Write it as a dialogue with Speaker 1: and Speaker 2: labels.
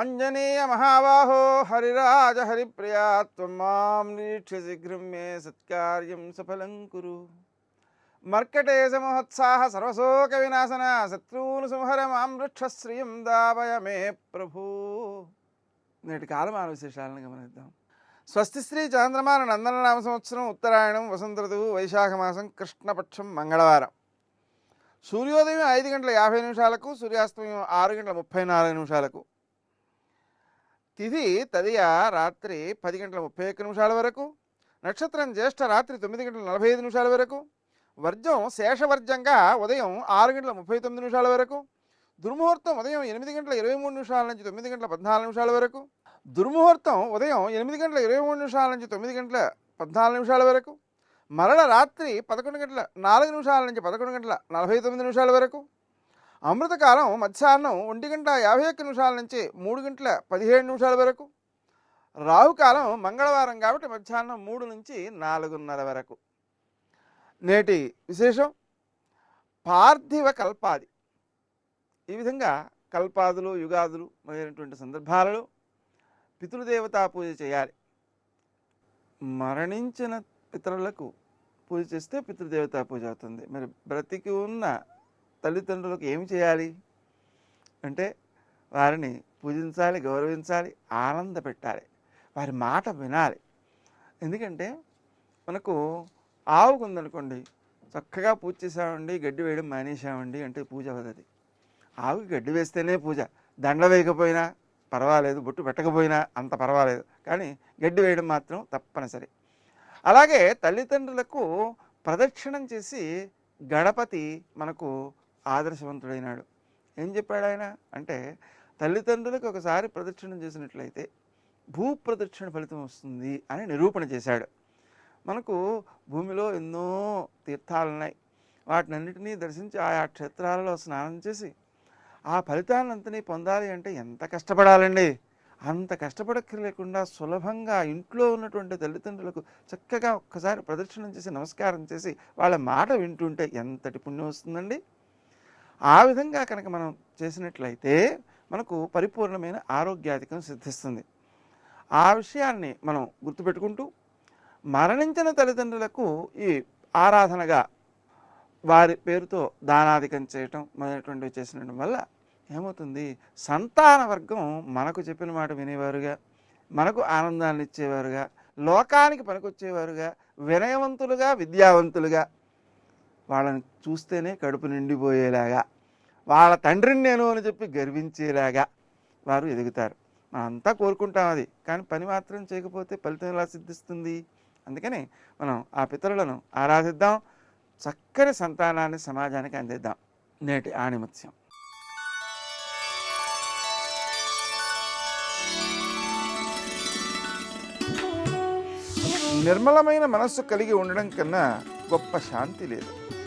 Speaker 1: ఆంజనేయ మహాబాహో హరిరాజ హరిప్రియా త్వం నిరీక్ష శీఘ్రం మే సత్కార్యం సఫలం కురు. మర్కటేశ మహోత్సాహ సర్వశోక వినాశన శత్రువును సంహర మాం వృక్షశ్రియం దావయ మే ప్రభు. నేటి కాలమాన విశేషాలను గమనిద్దాం. స్వస్తి శ్రీ చాంద్రమాన నందన నామ సంవత్సరం ఉత్తరాయణం వసంత ఋతువు వైశాఖ మాసం కృష్ణపక్షం మంగళవారం. సూర్యోదయం ఐదు గంటల యాభై నిమిషాలకు సూర్యాస్తమయం ఆరు గంటల ముప్పై నాలుగు నిమిషాలకు. తిథి తదియ రాత్రి పది గంటల ముప్పై ఒక్క నిమిషాల వరకు నక్షత్రం జ్యేష్ఠ రాత్రి తొమ్మిది గంటల నలభై ఐదు నిమిషాల వరకు వర్జం శేషవర్జంగా ఉదయం ఆరు గంటల ముప్పై తొమ్మిది నిమిషాల వరకు దుర్ముహూర్తం ఉదయం ఎనిమిది గంటల ఇరవై మూడు నిమిషాల నుంచి తొమ్మిది గంటల పద్నాలుగు నిమిషాల వరకు దుర్ముహూర్తం ఉదయం ఎనిమిది గంటల ఇరవై మూడు నిమిషాల నుంచి తొమ్మిది గంటల పద్నాలుగు నిమిషాల వరకు మరల రాత్రి పదకొండు గంటల నాలుగు నిమిషాల నుంచి పదకొండు గంటల నలభై తొమ్మిది నిమిషాల వరకు అమృతకాలం మధ్యాహ్నం ఒంటి గంట యాభై ఒక్క నిమిషాల నుంచి మూడు గంటల పదిహేడు నిమిషాల వరకు. రాహుకాలం మంగళవారం కాబట్టి మధ్యాహ్నం మూడు నుంచి నాలుగున్నర వరకు. నేటి విశేషం పార్థివ కల్పాది. ఈ విధంగా కల్పాదులు యుగాదులు మొదలైనటువంటి సందర్భాలలో పితృదేవతా పూజ చేయాలి. మరణించిన పితరులకు పూజ చేస్తే పితృదేవతా పూజ అవుతుంది. మరి బ్రతికి ఉన్న తల్లిదండ్రులకు ఏమి చేయాలి? అంటే వారిని పూజించాలి గౌరవించాలి ఆనంద పెట్టాలి వారి మాట వినాలి. ఎందుకంటే మనకు ఆవుకు ఉందనుకోండి చక్కగా పూజ చేసామండి గడ్డి వేయడం మానేసామండి అంటే పూజ అవ్వదు ఆవుకి గడ్డి వేస్తేనే పూజ. దండ వేయకపోయినా పర్వాలేదు బొట్టు పెట్టకపోయినా అంత పర్వాలేదు. కానీ గడ్డి వేయడం మాత్రం తప్పనిసరి. అలాగే తల్లిదండ్రులకు ప్రదక్షిణం చేసి గణపతి మనకు ఆదర్శవంతుడైనాడు. ఏం చెప్పాడు ఆయన? అంటే తల్లిదండ్రులకు ఒకసారి ప్రదక్షిణం చేసినట్లయితే భూప్రదక్షిణ ఫలితం వస్తుంది అని నిరూపణ చేశాడు. మనకు భూమిలో ఎన్నో తీర్థాలు ఉన్నాయి వాటినన్నిటినీ దర్శించి ఆయా క్షేత్రాలలో స్నానం చేసి ఆ ఫలితాలంతని పొందాలి అంటే ఎంత కష్టపడాలండి? అంత కష్టపడక్కర్లేకుండా సులభంగా ఇంట్లో ఉన్నటువంటి తల్లిదండ్రులకు చక్కగా ఒక్కసారి ప్రదక్షిణం చేసి నమస్కారం చేసి వాళ్ళ మాట వింటుంటే ఎంతటి పుణ్యం వస్తుందండి? ఆ విధంగా కనుక మనం చేసినట్లయితే మనకు పరిపూర్ణమైన ఆరోగ్యాధికం సిద్ధిస్తుంది. ఆ విషయాన్ని మనం గుర్తుపెట్టుకుంటూ మరణించిన తల్లిదండ్రులకు ఈ ఆరాధనగా వారి పేరుతో దానాధికం చేయటం మొదలైనటువంటివి చేసిన వల్ల ఏమవుతుంది? సంతాన వర్గం మనకు చెప్పిన మాట వినేవారుగా మనకు ఆనందాన్ని ఇచ్చేవారుగా లోకానికి పనికొచ్చేవారుగా వినయవంతులుగా విద్యావంతులుగా వాళ్ళని చూస్తేనే కడుపు నిండిపోయేలాగా వాళ్ళ తండ్రిని నేను అని చెప్పి గర్వించేలాగా వారు ఎదుగుతారు. మనం అంతా కోరుకుంటాం అది. కానీ పని మాత్రం చేయకపోతే ఫలితం ఎలా సిద్ధిస్తుంది? అందుకని మనం ఆ పితరులను ఆరాధిద్దాం. చక్కని సంతానాన్ని సమాజానికి అందిద్దాం. నేటి ఆణిమత్యం. నిర్మలమైన మనస్సు కలిగి ఉండడం కన్నా గొప్ప శాంతి లేదు.